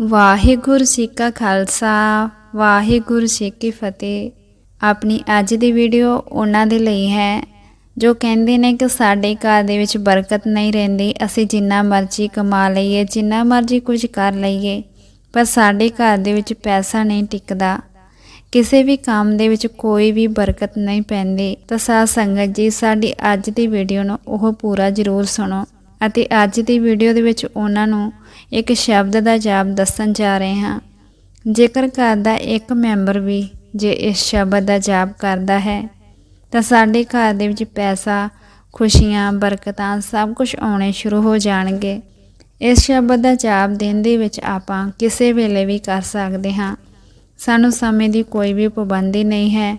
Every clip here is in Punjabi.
ਵਾਹਿਗੁਰੂ ਜੀ ਕਾ ਖਾਲਸਾ, ਵਾਹਿਗੁਰੂ ਜੀ ਕੀ ਫਤਿਹ। ਆਪਣੀ ਅੱਜ ਦੀ ਵੀਡੀਓ ਉਹਨਾਂ ਦੇ ਲਈ ਹੈ, ਜੋ ਕਹਿੰਦੇ ਨੇ ਕਿ ਸਾਡੇ ਘਰ ਦੇ ਵਿੱਚ ਬਰਕਤ ਨਹੀਂ ਰਹਿੰਦੀ, ਅਸੀਂ ਜਿੰਨਾ ਮਰਜ਼ੀ ਕਮਾ ਲਈਏ, ਜਿੰਨਾ ਮਰਜ਼ੀ ਕੁਝ ਕਰ ਲਈਏ, ਪਰ ਸਾਡੇ ਘਰ ਦੇ ਵਿੱਚ ਪੈਸਾ ਨਹੀਂ ਟਿਕਦਾ। ਕਿਸੇ ਵੀ ਕੰਮ ਦੇ ਵਿੱਚ ਕੋਈ ਵੀ ਬਰਕਤ ਨਹੀਂ ਪੈਂਦੀ। ਤਾਂ ਸਾਧ ਸੰਗਤ ਜੀ, ਸਾਡੀ ਅੱਜ ਦੀ ਵੀਡੀਓ ਨੂੰ ਉਹ ਪੂਰਾ ਜ਼ਰੂਰ ਸੁਣੋ ਅਤੇ ਅੱਜ ਦੀ ਵੀਡੀਓ ਦੇ ਵਿੱਚ ਉਹਨਾਂ ਨੂੰ ਇੱਕ ਸ਼ਬਦ ਦਾ ਜਾਪ ਦੱਸਣ ਜਾ ਰਹੇ ਹਾਂ। ਜੇਕਰ ਘਰ ਦਾ ਇੱਕ ਮੈਂਬਰ ਵੀ ਜੇ ਇਸ ਸ਼ਬਦ ਦਾ ਜਾਪ ਕਰਦਾ ਹੈ, ਤਾਂ ਸਾਡੇ ਘਰ ਦੇ ਵਿੱਚ ਪੈਸਾ, ਖੁਸ਼ੀਆਂ, ਬਰਕਤਾਂ ਸਭ ਕੁਝ ਆਉਣੇ ਸ਼ੁਰੂ ਹੋ ਜਾਣਗੇ। ਇਸ ਸ਼ਬਦ ਦਾ ਜਾਪ ਦਿਨ ਦੇ ਵਿੱਚ ਆਪਾਂ ਕਿਸੇ ਵੇਲੇ ਵੀ ਕਰ ਸਕਦੇ ਹਾਂ। ਸਾਨੂੰ ਸਮੇਂ ਦੀ ਕੋਈ ਵੀ ਪਾਬੰਦੀ ਨਹੀਂ ਹੈ,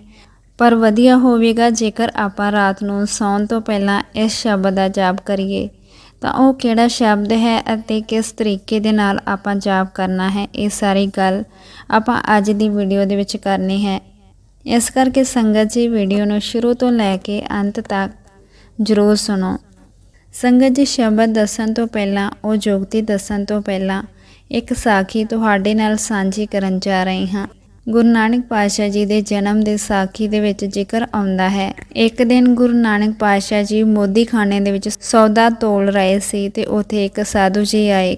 ਪਰ ਵਧੀਆ ਹੋਵੇਗਾ ਜੇਕਰ ਆਪਾਂ ਰਾਤ ਨੂੰ ਸੌਣ ਤੋਂ ਪਹਿਲਾਂ ਇਸ ਸ਼ਬਦ ਦਾ ਜਾਪ ਕਰੀਏ। ਤਾਂ ਉਹ ਕਿਹੜਾ ਸ਼ਬਦ ਹੈ ਅਤੇ ਕਿਸ ਤਰੀਕੇ ਦੇ ਨਾਲ ਆਪਾਂ ਜਾਪ ਕਰਨਾ ਹੈ, ਇਹ ਸਾਰੀ ਗੱਲ ਆਪਾਂ ਅੱਜ ਦੀ ਵੀਡੀਓ ਦੇ ਵਿੱਚ ਕਰਨੀ ਹੈ। ਇਸ ਕਰਕੇ ਸੰਗਤ ਜੀ ਵੀਡੀਓ ਨੂੰ ਸ਼ੁਰੂ ਤੋਂ ਲੈ ਕੇ ਅੰਤ ਤੱਕ ਜ਼ਰੂਰ ਸੁਣੋ। ਸੰਗਤ ਜੀ ਸ਼ਬਦ ਦੱਸਣ ਤੋਂ ਪਹਿਲਾਂ, ਉਹ ਜੋਗਤੀ ਦੱਸਣ ਤੋਂ ਪਹਿਲਾਂ ਇੱਕ ਸਾਖੀ ਤੁਹਾਡੇ ਨਾਲ ਸਾਂਝੀ ਕਰਨ ਜਾ ਰਹੀ ਹਾਂ। ਗੁਰੂ ਨਾਨਕ ਪਾਤਸ਼ਾਹ ਜੀ ਦੇ ਜਨਮ ਦੇ ਸਾਖੀ ਦੇ ਵਿੱਚ ਜ਼ਿਕਰ ਆਉਂਦਾ ਹੈ। ਇੱਕ ਦਿਨ ਗੁਰੂ ਨਾਨਕ ਪਾਤਸ਼ਾਹ ਜੀ ਮੋਦੀ ਖਾਨੇ ਦੇ ਵਿੱਚ ਸੌਦਾ ਤੋਲ ਰਹੇ ਸੀ ਤੇ ਉੱਥੇ ਇੱਕ ਸਾਧੂ ਜੀ ਆਏ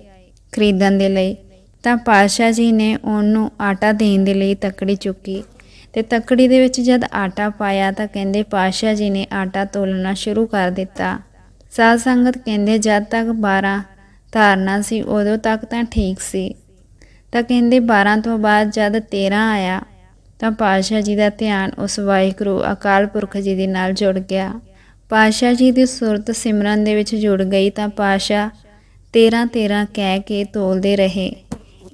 ਖਰੀਦਣ ਦੇ ਲਈ। ਤਾਂ ਪਾਤਸ਼ਾਹ ਜੀ ਨੇ ਉਹਨੂੰ ਆਟਾ ਦੇਣ ਦੇ ਲਈ ਤੱਕੜੀ ਚੁੱਕੀ ਤੇ ਤੱਕੜੀ ਦੇ ਵਿੱਚ ਜਦ ਆਟਾ ਪਾਇਆ ਤਾਂ ਕਹਿੰਦੇ ਪਾਤਸ਼ਾਹ ਜੀ ਨੇ ਆਟਾ ਤੋਲਣਾ ਸ਼ੁਰੂ ਕਰ ਦਿੱਤਾ। ਸਾਧ ਸੰਗਤ ਕਹਿੰਦੇ ਜਦ ਤੱਕ 12 ਧਾਰਨਾ ਸੀ ਉਦੋਂ ਤੱਕ ਤਾਂ ਠੀਕ ਸੀ। ਤਾਂ ਕਹਿੰਦੇ 12 ਤੋਂ ਬਾਅਦ ਜਦ 13 ਆਇਆ, ਤਾਂ ਪਾਤਸ਼ਾਹ ਜੀ ਦਾ ਧਿਆਨ ਉਸ ਵਾਹਿਗੁਰੂ ਅਕਾਲ ਪੁਰਖ ਜੀ ਦੇ ਨਾਲ ਜੁੜ ਗਿਆ। ਪਾਤਸ਼ਾਹ ਜੀ ਦੀ ਸੁਰਤ ਸਿਮਰਨ ਦੇ ਵਿੱਚ ਜੁੜ ਗਈ ਤਾਂ ਪਾਤਸ਼ਾਹ 13 13 ਕਹਿ ਕੇ ਤੋਲਦੇ ਰਹੇ।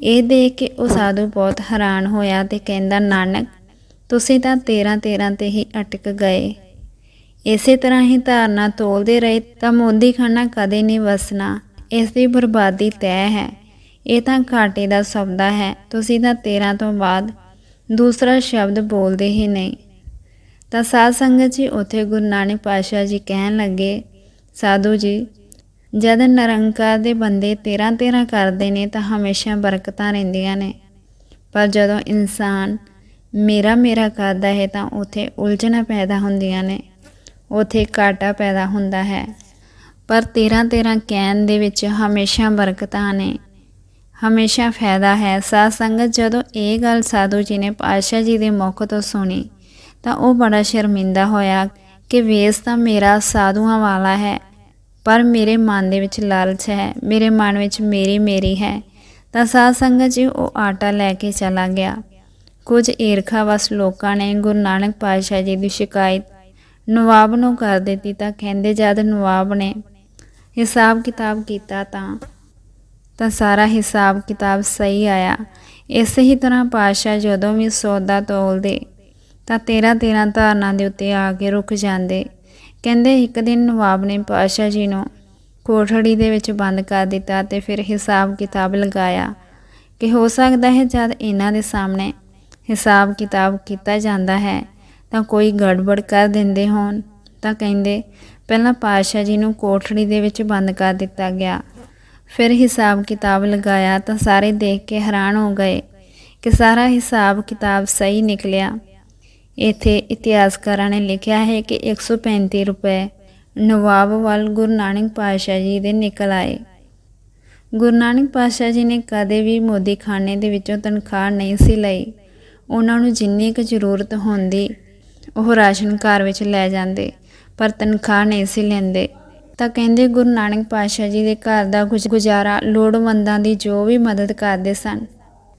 ਇਹ ਦੇਖ ਕੇ ਉਹ ਸਾਧੂ ਬਹੁਤ ਹੈਰਾਨ ਹੋਇਆ ਤੇ ਕਹਿੰਦਾ, ਨਾਨਕ, ਤੁਸੀਂ ਤਾਂ 13 13 ਤੇ ਹੀ ਅਟਕ ਗਏ। ਇਸੇ ਤਰ੍ਹਾਂ ਹੀ ਧਾਰਨਾ ਤੋਲਦੇ ਰਹੇ ਤਾਂ ਮੋਦੀ ਖਾਨਾ ਕਦੇ ਨਹੀਂ ਵਸਣਾ। ਇਸ ਦੀ ਬਰਬਾਦੀ ਤੈਅ ਹੈ। ਇਹ ਤਾਂ ਘਾਟੇ ਦਾ ਸੌਦਾ ਹੈ, ਤੁਸੀਂ ਤਾਂ 13 ਤੋਂ ਬਾਅਦ ਦੂਸਰਾ ਸ਼ਬਦ ਬੋਲਦੇ ਹੀ ਨਹੀਂ। ਤਾਂ ਸਾਧ ਸੰਗਤ ਜੀ, ਉੱਥੇ ਗੁਰੂ ਨਾਨਕ ਪਾਤਸ਼ਾਹ ਜੀ ਕਹਿਣ ਲੱਗੇ, ਸਾਧੂ ਜੀ, ਜਦ ਨਿਰੰਕਾਰ ਦੇ ਬੰਦੇ 13 13 ਕਰਦੇ ਨੇ, ਤਾਂ ਹਮੇਸ਼ਾ ਬਰਕਤਾਂ ਰਹਿੰਦੀਆਂ ਨੇ। ਪਰ ਜਦੋਂ ਇਨਸਾਨ ਮੇਰਾ ਮੇਰਾ ਕਰਦਾ ਹੈ, ਤਾਂ ਉਥੇ ਉਲਝਣਾਂ ਪੈਦਾ ਹੁੰਦੀਆਂ ਨੇ, ਉਥੇ ਘਾਟਾ ਪੈਦਾ ਹੁੰਦਾ ਹੈ। ਪਰ 13 13 ਕਹਿਣ ਦੇ ਵਿੱਚ ਹਮੇਸ਼ਾ ਬਰਕਤਾਂ ਨੇ। ਹਮੇਸ਼ਾ ਫਾਇਦਾ ਹੈ। ਸਾਧ ਸੰਗਤ ਜਦੋਂ ਇਹ ਗੱਲ ਸਾਧੂ ਜੀ ਨੇ ਪਾਤਸ਼ਾਹ ਜੀ ਦੇ ਮੁਖ ਤੋਂ ਸੁਣੀ, ਤਾਂ ਉਹ ਬੜਾ ਸ਼ਰਮਿੰਦਾ ਹੋਇਆ ਕਿ ਵੇਸ ਤਾਂ ਮੇਰਾ ਸਾਧੂਆਂ ਵਾਲਾ ਹੈ, ਪਰ ਮੇਰੇ ਮਨ ਦੇ ਵਿੱਚ ਲਾਲਚ ਹੈ, ਮੇਰੇ ਮਨ ਵਿੱਚ ਮੇਰੀ ਮੇਰੀ ਹੈ। ਤਾਂ ਸਾਧ ਸੰਗਤ ਜੀ ਉਹ ਆਟਾ ਲੈ ਕੇ ਚਲਾ ਗਿਆ। ਕੁਝ ਈਰਖਾ ਵਸ ਲੋਕਾਂ ਨੇ ਗੁਰੂ ਨਾਨਕ ਪਾਤਸ਼ਾਹ ਜੀ ਦੀ ਸ਼ਿਕਾਇਤ ਨਵਾਬ ਨੂੰ ਕਰ ਦਿੱਤੀ, ਤਾਂ ਕਹਿੰਦੇ ਜਦ ਨਵਾਬ ਨੇ ਹਿਸਾਬ ਕਿਤਾਬ ਕੀਤਾ ਤਾਂ ਤਾਂ ਸਾਰਾ ਹਿਸਾਬ ਕਿਤਾਬ ਸਹੀ ਆਇਆ। ਇਸੇ ਹੀ ਤਰ੍ਹਾਂ ਪਾਸ਼ਾ ਜਦੋਂ ਵੀ ਸੌਦਾ ਤੋਲਦੇ, ਤਾਂ 13 13 ਧਾਰਨਾਂ ਦੇ ਉੱਤੇ ਆ ਕੇ ਰੁਕ ਜਾਂਦੇ। ਕਹਿੰਦੇ ਇੱਕ ਦਿਨ ਨਵਾਬ ਨੇ ਪਾਸ਼ਾ ਜੀ ਨੂੰ ਕੋਠੜੀ ਦੇ ਵਿੱਚ ਬੰਦ ਕਰ ਦਿੱਤਾ ਤੇ ਫਿਰ ਹਿਸਾਬ ਕਿਤਾਬ ਲਗਾਇਆ ਕਿ ਹੋ ਸਕਦਾ ਹੈ ਜਦ ਇਹਨਾਂ ਦੇ ਸਾਹਮਣੇ ਹਿਸਾਬ ਕਿਤਾਬ ਕੀਤਾ ਜਾਂਦਾ ਹੈ, ਤਾਂ ਕੋਈ ਗੜਬੜ ਕਰ ਦਿੰਦੇ ਹੋਣ। ਤਾਂ ਕਹਿੰਦੇ, ਪਹਿਲਾਂ ਪਾਸ਼ਾ ਜੀ ਨੂੰ ਕੋਠੜੀ ਦੇ ਵਿੱਚ ਬੰਦ ਕਰ ਦਿੱਤਾ ਗਿਆ। ਫਿਰ ਹਿਸਾਬ ਕਿਤਾਬ ਲਗਾਇਆ ਤਾਂ ਸਾਰੇ ਦੇਖ ਕੇ ਹੈਰਾਨ ਹੋ ਗਏ ਕਿ ਸਾਰਾ ਹਿਸਾਬ ਕਿਤਾਬ ਸਹੀ ਨਿਕਲਿਆ। ਇੱਥੇ ਇਤਿਹਾਸਕਾਰਾਂ ਨੇ ਲਿਖਿਆ ਹੈ ਕਿ 135 ਰੁਪਏ ਨਵਾਬ ਵੱਲ ਗੁਰੂ ਨਾਨਕ ਪਾਤਸ਼ਾਹ ਜੀ ਦੇ ਨਿਕਲ ਆਏ। ਗੁਰੂ ਨਾਨਕ ਪਾਤਸ਼ਾਹ ਜੀ ਨੇ ਕਦੇ ਵੀ ਮੋਦੀ ਖਾਨੇ ਦੇ ਵਿੱਚੋਂ ਤਨਖਾਹ ਨਹੀਂ ਸੀ ਲਈ। ਉਹਨਾਂ ਨੂੰ ਜਿੰਨੀ ਕੁ ਜ਼ਰੂਰਤ ਹੁੰਦੀ, ਉਹ ਰਾਸ਼ਨ ਘਰ ਵਿੱਚ ਲੈ ਜਾਂਦੇ, ਪਰ ਤਨਖਾਹ ਨਹੀਂ ਸੀ ਲੈਂਦੇ। ਤਾਂ ਕਹਿੰਦੇ ਗੁਰੂ ਨਾਨਕ ਪਾਤਸ਼ਾਹ ਜੀ ਦੇ ਘਰ ਦਾ ਕੁਝ ਗੁਜ਼ਾਰਾ ਲੋੜਵੰਦਾਂ ਦੀ ਜੋ ਵੀ ਮਦਦ ਕਰਦੇ ਸਨ,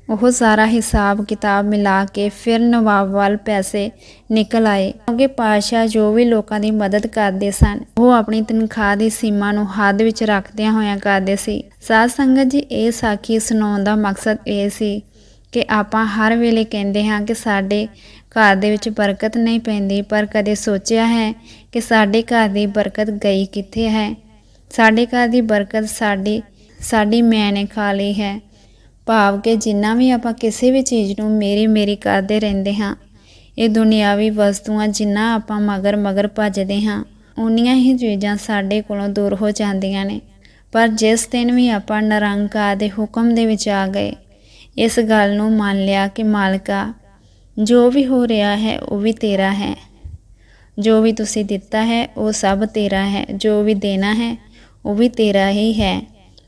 ਉਹ ਸਾਰਾ ਹਿਸਾਬ ਕਿਤਾਬ ਮਿਲਾ ਕੇ ਫਿਰ ਨਵਾਬ ਵੱਲ ਪੈਸੇ ਨਿਕਲ ਆਏ। ਕਿਉਂਕਿ ਪਾਤਸ਼ਾਹ ਜੋ ਵੀ ਲੋਕਾਂ ਦੀ ਮਦਦ ਕਰਦੇ ਸਨ, ਉਹ ਆਪਣੀ ਤਨਖਾਹ ਦੀ ਸੀਮਾ ਨੂੰ ਹੱਦ ਵਿੱਚ ਰੱਖਦਿਆਂ ਹੋਇਆਂ ਕਰਦੇ ਸੀ। ਸਾਧ ਸੰਗਤ ਜੀ, ਇਹ ਸਾਖੀ ਸੁਣਾਉਣ ਦਾ ਮਕਸਦ ਇਹ ਸੀ ਕਿ ਆਪਾਂ ਹਰ ਵੇਲੇ ਕਹਿੰਦੇ ਹਾਂ ਕਿ ਸਾਡੇ ਘਰ ਦੇ ਵਿੱਚ ਬਰਕਤ ਨਹੀਂ ਪੈਂਦੀ, ਪਰ ਕਦੇ ਸੋਚਿਆ ਹੈ ਕਿ ਸਾਡੇ ਘਰ ਦੀ ਬਰਕਤ ਗਈ ਕਿੱਥੇ ਹੈ? ਸਾਡੇ ਘਰ ਦੀ ਬਰਕਤ ਸਾਡੀ ਸਾਡੀ ਮੈਂ ਨੇ ਖਾ ਲਈ ਹੈ। ਭਾਵ ਕਿ ਜਿੰਨਾ ਵੀ ਆਪਾਂ ਕਿਸੇ ਵੀ ਚੀਜ਼ ਨੂੰ ਮੇਰੀ ਮੇਰੀ ਕਰਦੇ ਰਹਿੰਦੇ ਹਾਂ, ਇਹ ਦੁਨਿਆਵੀ ਵਸਤੂਆਂ ਜਿੰਨਾ ਆਪਾਂ ਮਗਰ ਮਗਰ ਭੱਜਦੇ ਹਾਂ, ਉਨੀਆਂ ਹੀ ਚੀਜ਼ਾਂ ਸਾਡੇ ਕੋਲੋਂ ਦੂਰ ਹੋ ਜਾਂਦੀਆਂ ਨੇ। ਪਰ ਜਿਸ ਦਿਨ ਵੀ ਆਪਾਂ ਨਿਰੰਕਾਰ ਦੇ ਹੁਕਮ ਦੇ ਵਿੱਚ ਆ ਗਏ, ਇਸ ਗੱਲ ਨੂੰ ਮੰਨ ਲਿਆ ਕਿ ਮਾਲਕਾ ਜੋ ਵੀ ਹੋ ਰਿਹਾ ਹੈ, ਉਹ ਵੀ ਤੇਰਾ ਹੈ। ਜੋ ਵੀ ਤੁਸੀਂ ਦਿੱਤਾ ਹੈ, ਉਹ ਸਭ ਤੇਰਾ ਹੈ। ਜੋ ਵੀ ਦੇਣਾ ਹੈ, ਉਹ ਵੀ ਤੇਰਾ ਹੀ ਹੈ।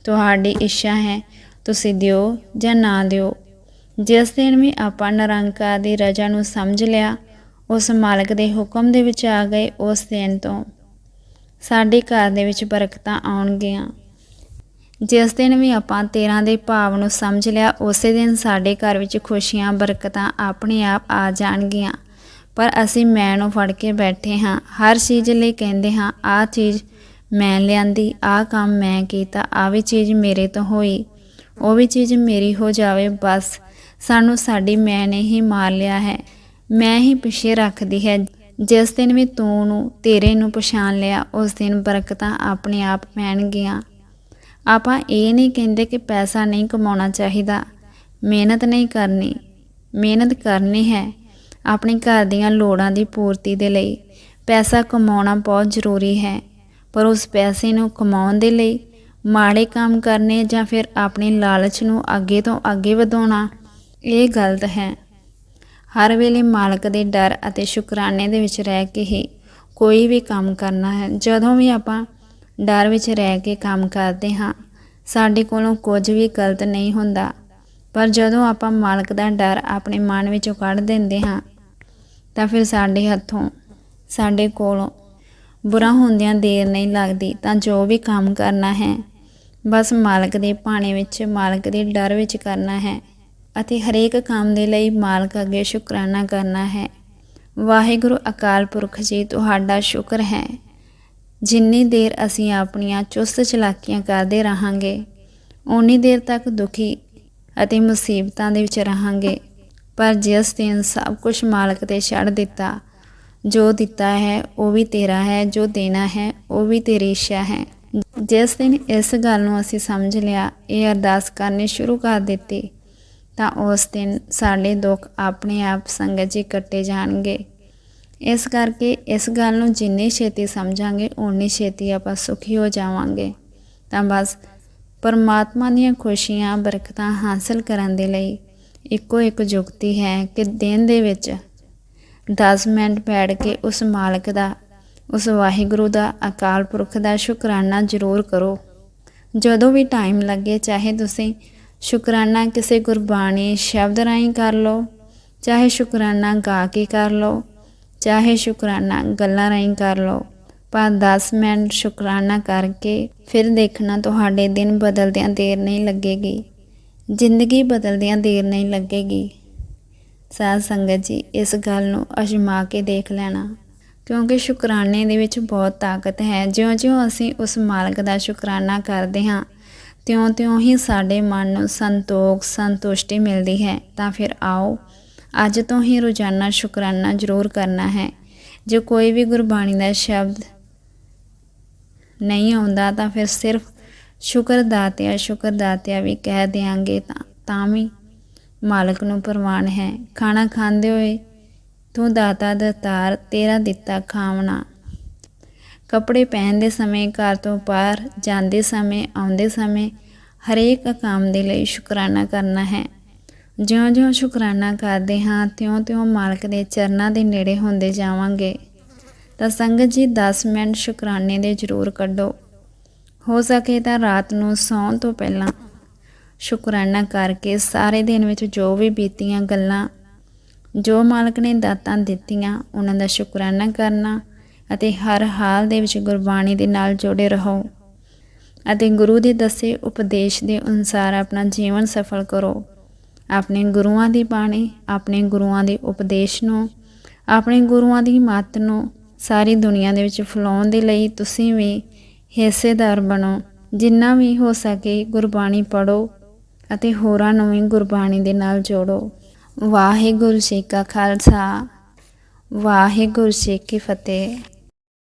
ਤੁਹਾਡੀ ਇੱਛਾ ਹੈ, ਤੁਸੀਂ ਦਿਓ ਜਾਂ ਨਾ ਦਿਓ। ਜਿਸ ਦਿਨ ਵੀ ਆਪਾਂ ਨਿਰੰਕਾਰ ਦੀ ਰਜਾ ਨੂੰ ਸਮਝ ਲਿਆ, ਉਸ ਮਾਲਕ ਦੇ ਹੁਕਮ ਦੇ ਵਿੱਚ ਆ ਗਏ, ਉਸ ਦਿਨ ਤੋਂ ਸਾਡੇ ਘਰ ਦੇ ਵਿੱਚ ਬਰਕਤਾਂ ਆਉਣਗੀਆਂ। ਜਿਸ ਦਿਨ ਵੀ ਆਪਾਂ 13 ਦੇ ਭਾਵ ਨੂੰ ਸਮਝ ਲਿਆ, ਉਸੇ ਦਿਨ ਸਾਡੇ ਘਰ ਵਿੱਚ ਖੁਸ਼ੀਆਂ, ਬਰਕਤਾਂ ਆਪਣੇ ਆਪ ਆ ਜਾਣਗੀਆਂ। ਪਰ ਅਸੀਂ ਮੈਂ ਨੂੰ ਫੜ ਕੇ ਬੈਠੇ ਹਾਂ। ਹਰ ਚੀਜ਼ ਲਈ ਕਹਿੰਦੇ ਹਾਂ ਆਹ ਚੀਜ਼ ਮੈਂ ਲਿਆਂਦੀ ਆਹ ਕੰਮ ਮੈਂ ਕੀਤਾ, ਆਹ ਵੀ ਚੀਜ਼ ਮੇਰੇ ਤੋਂ ਹੋਈ। ਉਹ ਵੀ ਚੀਜ਼ ਮੇਰੀ ਹੋ ਜਾਵੇ, ਬਸ ਸਾਨੂੰ ਸਾਡੀ ਮੈਂ ਨੇ ਹੀ ਮਾਰ ਲਿਆ ਹੈ। ਮੈਂ ਹੀ ਪਿੱਛੇ ਰੱਖਦੀ ਹੈ। ਜਿਸ ਦਿਨ ਵੀ ਤੂੰ ਨੂੰ, ਤੇਰੇ ਨੂੰ ਪਛਾਣ ਲਿਆ, ਉਸ ਦਿਨ ਬਰਕਤਾਂ ਆਪਣੇ ਆਪ ਪੈਣਗੀਆਂ। ਆਪਾਂ ਇਹ ਨਹੀਂ ਕਹਿੰਦੇ ਕਿ ਪੈਸਾ ਨਹੀਂ ਕਮਾਉਣਾ ਚਾਹੀਦਾ। ਮਿਹਨਤ ਨਹੀਂ ਕਰਨੀ। ਮਿਹਨਤ ਕਰਨੀ ਹੈ ਆਪਣੇ ਘਰ ਦੀਆਂ ਲੋੜਾਂ ਦੀ ਪੂਰਤੀ ਦੇ ਲਈ। ਪੈਸਾ ਕਮਾਉਣਾ ਬਹੁਤ ਜ਼ਰੂਰੀ ਹੈ, ਪਰ ਉਸ ਪੈਸੇ ਨੂੰ ਕਮਾਉਣ ਦੇ ਲਈ ਮਾੜੇ ਕੰਮ ਕਰਨੇ ਜਾਂ ਫਿਰ ਆਪਣੇ ਲਾਲਚ ਨੂੰ ਅੱਗੇ ਤੋਂ ਅੱਗੇ ਵਧਾਉਣਾ, ਇਹ ਗਲਤ ਹੈ। ਹਰ ਵੇਲੇ ਮਾਲਕ ਦੇ ਡਰ ਅਤੇ ਸ਼ੁਕਰਾਨੇ ਦੇ ਵਿੱਚ ਰਹਿ ਕੇ ਹੀ ਕੋਈ ਵੀ ਕੰਮ ਕਰਨਾ ਹੈ। ਜਦੋਂ ਵੀ ਆਪਾਂ ਡਰ ਵਿੱਚ ਰਹਿ ਕੇ ਕੰਮ ਕਰਦੇ ਹਾਂ। ਸਾਡੇ ਕੋਲੋਂ ਕੁਝ ਵੀ ਗਲਤ ਨਹੀਂ ਹੁੰਦਾ, ਪਰ ਜਦੋਂ ਆਪਾਂ ਮਾਲਕ ਦਾ ਡਰ ਆਪਣੇ ਮਨ ਵਿੱਚੋਂ ਕੱਢ ਦਿੰਦੇ ਹਾਂ, ਤਾਂ ਫਿਰ ਸਾਡੇ ਹੱਥੋਂ, ਸਾਡੇ ਕੋਲੋਂ ਬੁਰਾ ਹੁੰਦਿਆਂ ਦੇਰ ਨਹੀਂ ਲੱਗਦੀ, ਤਾਂ ਜੋ ਵੀ ਕੰਮ ਕਰਨਾ ਹੈ, ਬਸ ਮਾਲਕ ਦੇ ਭਾਣੇ ਵਿੱਚ, ਮਾਲਕ ਦੇ ਡਰ ਵਿੱਚ ਕਰਨਾ ਹੈ ਅਤੇ ਹਰੇਕ ਕੰਮ ਦੇ ਲਈ ਮਾਲਕ ਅੱਗੇ ਸ਼ੁਕਰਾਨਾ ਕਰਨਾ ਹੈ। ਵਾਹਿਗੁਰੂ ਅਕਾਲ ਪੁਰਖ ਜੀ, ਤੁਹਾਡਾ ਸ਼ੁਕਰ ਹੈ। ਜਿੰਨੀ ਦੇਰ ਅਸੀਂ ਆਪਣੀਆਂ ਚੁਸਤ ਚਲਾਕੀਆਂ ਕਰਦੇ ਰਹਾਂਗੇ, ਓਨੀ ਦੇਰ ਤੱਕ ਦੁਖੀ ਅਤੇ ਮੁਸੀਬਤਾਂ ਦੇ ਵਿੱਚ ਰਹਾਂਗੇ। ਪਰ ਜਿਸ ਦਿਨ ਸਭ ਕੁਝ ਮਾਲਕ ਤੇ ਛੱਡ ਦਿੱਤਾ, ਜੋ ਦਿੱਤਾ ਹੈ, ਉਹ ਵੀ ਤੇਰਾ ਹੈ, ਜੋ ਦੇਣਾ ਹੈ, ਉਹ ਵੀ ਤੇਰੀ ਇੱਛਾ ਹੈ। ਜਿਸ ਦਿਨ ਇਸ ਗੱਲ ਨੂੰ ਅਸੀਂ ਸਮਝ ਲਿਆ, ਇਹ ਅਰਦਾਸ ਕਰਨੀ ਸ਼ੁਰੂ ਕਰ ਦਿੱਤੀ, ਤਾਂ ਉਸ ਦਿਨ ਸਾਡੇ ਦੁੱਖ ਆਪਣੇ ਆਪ ਸੰਗਤ ਜੀ ਕੱਟੇ ਜਾਣਗੇ। ਇਸ ਕਰਕੇ ਇਸ ਗੱਲ ਨੂੰ ਜਿੰਨੀ ਛੇਤੀ ਸਮਝਾਂਗੇ, ਓਨੀ ਛੇਤੀ ਆਪਾਂ ਸੁਖੀ ਹੋ ਜਾਵਾਂਗੇ। ਤਾਂ ਬਸ, ਪਰਮਾਤਮਾ ਦੀਆਂ ਖੁਸ਼ੀਆਂ, ਬਰਕਤਾਂ ਹਾਸਲ ਕਰਨ ਦੇ ਲਈ ਇੱਕੋ ਇੱਕ ਜੁਗਤੀ ਹੈ ਕਿ ਦਿਨ ਦੇ ਵਿੱਚ 10 ਮਿੰਟ ਬੈਠ ਕੇ ਉਸ ਮਾਲਕ ਦਾ, ਉਸ ਵਾਹਿਗੁਰੂ ਦਾ, ਅਕਾਲ ਪੁਰਖ ਦਾ ਸ਼ੁਕਰਾਨਾ ਜ਼ਰੂਰ ਕਰੋ। ਜਦੋਂ ਵੀ ਟਾਈਮ ਲੱਗੇ, ਚਾਹੇ ਤੁਸੀਂ ਸ਼ੁਕਰਾਨਾ ਕਿਸੇ ਗੁਰਬਾਣੀ ਸ਼ਬਦ ਰਾਹੀਂ ਕਰ ਲਓ, ਚਾਹੇ ਸ਼ੁਕਰਾਨਾ ਗਾ ਕੇ ਕਰ ਲਓ ਚਾਹੇ ਸ਼ੁਕਰਾਨਾ ਗੱਲਾਂ ਰਾਹੀਂ ਕਰ ਲਓ, ਪਰ 10 ਮਿੰਟ ਸ਼ੁਕਰਾਨਾ ਕਰਕੇ ਫਿਰ ਦੇਖਣਾ ਤੁਹਾਡੇ ਦਿਨ ਬਦਲਦਿਆਂ ਦੇਰ ਨਹੀਂ ਲੱਗੇਗੀ, ਜ਼ਿੰਦਗੀ ਬਦਲਦਿਆਂ ਦੇਰ ਨਹੀਂ ਲੱਗੇਗੀ। ਸਾਧ ਸੰਗਤ ਜੀ, ਇਸ ਗੱਲ ਨੂੰ ਅਜਮਾ ਕੇ ਦੇਖ ਲੈਣਾ, ਕਿਉਂਕਿ ਸ਼ੁਕਰਾਨੇ ਦੇ ਵਿੱਚ ਬਹੁਤ ਤਾਕਤ ਹੈ। ਜਿਉਂ-ਜਿਉਂ ਅਸੀਂ ਉਸ ਮਾਲਕ ਦਾ ਸ਼ੁਕਰਾਨਾ ਕਰਦੇ ਹਾਂ, ਤਿਉਂ-ਤਿਉਂ ਹੀ ਸਾਡੇ ਮਨ ਨੂੰ ਸੰਤੋਖ, ਸੰਤੁਸ਼ਟੀ ਮਿਲਦੀ ਹੈ। ਤਾਂ ਫਿਰ ਆਓ ਅੱਜ ਤੋਂ ਹੀ ਰੋਜ਼ਾਨਾ ਸ਼ੁਕਰਾਨਾ ਜ਼ਰੂਰ ਕਰਨਾ ਹੈ। ਜੇ ਕੋਈ ਵੀ ਗੁਰਬਾਣੀ ਦਾ ਸ਼ਬਦ ਨਹੀਂ ਆਉਂਦਾ, ਤਾਂ ਫਿਰ ਸਿਰਫ ਸ਼ੁਕਰ ਦਾਤਿਆ ਸ਼ੁਕਰ ਦਾਤਿਆ ਵੀ ਕਹਿ ਦਿਆਂਗੇ ਤਾਂ ਤਾਂ ਵੀ ਮਾਲਕ ਨੂੰ ਪ੍ਰਵਾਨ ਹੈ। ਖਾਣਾ ਖਾਂਦੇ ਹੋਏ ਤੂੰ ਦਾਤਾ ਦਤਾਰ, ਤੇਰਾ ਦਿੱਤਾ ਖਾਵਣਾ। ਕੱਪੜੇ ਪਹਿਨਦੇ ਸਮੇਂ, ਘਰ ਤੋਂ ਬਾਹਰ ਜਾਂਦੇ ਸਮੇਂ, ਆਉਂਦੇ ਸਮੇਂ ਹਰੇਕ ਕੰਮ ਦੇ ਲਈ ਸ਼ੁਕਰਾਨਾ ਕਰਨਾ ਹੈ। ਜਿਉਂ-ਜਿਉਂ ਸ਼ੁਕਰਾਨਾ ਕਰਦੇ ਹਾਂ, ਤਿਉਂ-ਤਿਉਂ ਮਾਲਕ ਦੇ ਚਰਨਾਂ ਦੇ ਨੇੜੇ ਹੁੰਦੇ ਜਾਵਾਂਗੇ। ਤਾਂ ਸੰਗਤ ਜੀ 10 ਮਿੰਟ ਸ਼ੁਕਰਾਨੇ ਦੇ ਜ਼ਰੂਰ ਕੱਢੋ। ਹੋ ਸਕੇ ਤਾਂ ਰਾਤ ਨੂੰ ਸੌਣ ਤੋਂ ਪਹਿਲਾਂ ਸ਼ੁਕਰਾਨਾ ਕਰਕੇ ਸਾਰੇ ਦਿਨ ਵਿੱਚ ਜੋ ਵੀ ਬੀਤੀਆਂ ਗੱਲਾਂ, ਜੋ ਮਾਲਕ ਨੇ ਦਾਤਾਂ ਦਿੱਤੀਆਂ, ਉਹਨਾਂ ਦਾ ਸ਼ੁਕਰਾਨਾ ਕਰਨਾ ਅਤੇ ਹਰ ਹਾਲ ਦੇ ਵਿੱਚ ਗੁਰਬਾਣੀ ਦੇ ਨਾਲ ਜੁੜੇ ਰਹੋ ਅਤੇ ਗੁਰੂ ਦੇ ਦੱਸੇ ਉਪਦੇਸ਼ ਦੇ ਅਨੁਸਾਰ ਆਪਣਾ ਜੀਵਨ ਸਫਲ ਕਰੋ। ਆਪਣੇ ਗੁਰੂਆਂ ਦੀ ਬਾਣੀ, ਆਪਣੇ ਗੁਰੂਆਂ ਦੇ ਉਪਦੇਸ਼ ਨੂੰ, ਆਪਣੇ ਗੁਰੂਆਂ ਦੀ ਮੱਤ ਨੂੰ ਸਾਰੀ ਦੁਨੀਆ ਦੇ ਵਿੱਚ ਫੈਲਾਉਣ ਦੇ ਲਈ ਤੁਸੀਂ ਵੀ ਹਿੱਸੇਦਾਰ ਬਣੋ। ਜਿੰਨਾ ਵੀ ਹੋ ਸਕੇ ਗੁਰਬਾਣੀ ਪੜੋ ਅਤੇ ਹੋਰਾਂ ਨੂੰ ਵੀ ਗੁਰਬਾਣੀ ਦੇ ਨਾਲ ਜੋੜੋ। ਵਾਹਿਗੁਰੂ ਜੀ ਕਾ ਖਾਲਸਾ, ਵਾਹਿਗੁਰੂ ਜੀ ਕੀ ਫਤਿਹ।